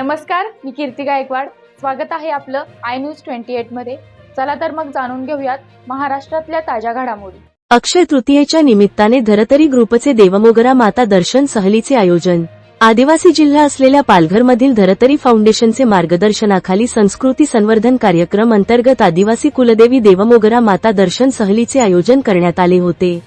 नमस्कार मी कीर्ती गायकवाड. स्वागत आहे आपलं आय न्यूज ट्वेंटी एटमध्ये. चला तर मग जाणून घेऊयात महाराष्ट्रातल्या ताज्या घडामोडी. अक्षय तृतीयेच्या निमित्ताने धरतरी ग्रुपचे देवमोगरा माता दर्शन सहलीचे आयोजन. आदिवासी जिल्हा असलेल्या पालघरमधील धरतरी फाउंडेशनचे मार्गदर्शनाखाली संस्कृती संवर्धन कार्यक्रम अंतर्गत आदिवासी कुलदेवी देवमोगरा माता दर्शन सहलीचे आयोजन करण्यात आले होते.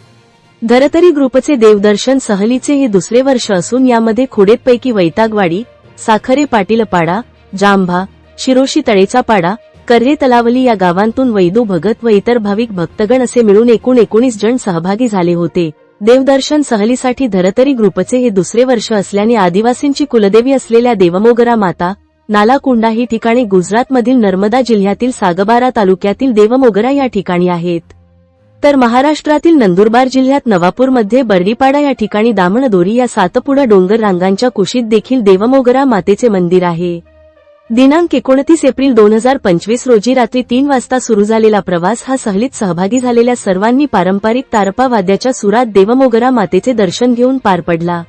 धरतरी ग्रुपचे देवदर्शन सहलीचे हे दुसरे वर्ष असून यामध्ये खोडेपैकी वैतागवाडी साखरे पाटीलपाडा जांभा शिरोशी तळेचा पाडा कर्हे तलावली या गावांतून वैदू भगत व इतर भाविक भक्तगण असे मिळून एकूण एकोणीस जण सहभागी झाले होते. देवदर्शन सहलीसाठी धरतरी ग्रुपचे हे दुसरे वर्ष असल्याने आदिवासींची कुलदेवी असलेल्या देवमोगरा माता नालाकुंडा ही ठिकाणे गुजरातमधील नर्मदा जिल्ह्यातील सागबारा तालुक्यातील देवमोगरा या ठिकाणी आहेत. तर महाराष्ट्रातील नंदुरबार जिल्ह्यात नवापूरमध्ये बर्डीपाडा या ठिकाणी दामणदोरी या सातपुडा डोंगर रांगांच्या कुशीत देखील देवमोगरा मातेचे मंदिर आहे. दिनांक एकोणतीस एप्रिल दोन हजार पंचवीस रोजी रात्री तीन वाजता सुरू झालेला प्रवास हा सहलीत सहभागी झालेल्या सर्वांनी पारंपरिक तारपा वाद्याच्या सुरात देवमोगरा मातेचे दर्शन घेऊन पार पडला.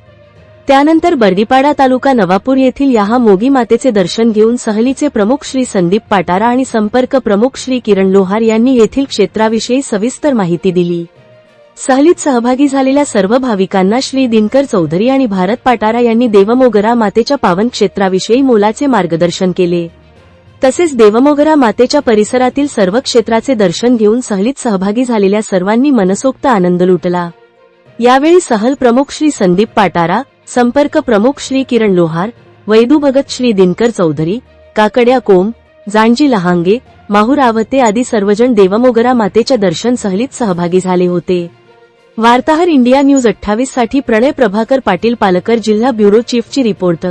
त्यानंतर बर्डीपाडा तालुका नवापूर येथील याहा मोगी मातेचे दर्शन घेऊन सहलीचे प्रमुख श्री संदीप पाटारा आणि संपर्क प्रमुख श्री किरण लोहार यांनी येथील क्षेत्राविषयी सविस्तर माहिती दिली. सहलीत सहभागी झालेल्या सर्व भाविकांना श्री दिनकर चौधरी आणि भारत पाटारा यांनी देवमोगरा मातेच्या पावन क्षेत्राविषयी मोलाचे मार्गदर्शन केले. तसेच देवमोगरा मातेच्या परिसरातील सर्व क्षेत्राचे दर्शन घेऊन सहलीत सहभागी झालेल्या सर्वांनी मनसोक्त आनंद लुटला. यावेळी सहल प्रमुख श्री संदीप पाटारा संपर्क प्रमुख श्री किरण लोहार वैदू भगत श्री दिनकर चौधरी काकड्या कोम जांजी लहांगे माहूर आवते आदी सर्वजण देवमोगरा मातेच्या दर्शन सहलीत सहभागी झाले होते. वार्ताहर इंडिया न्यूज अठ्ठावीससाठी प्रणय प्रभाकर पाटील पालकर जिल्हा ब्युरो चीफची रिपोर्ट.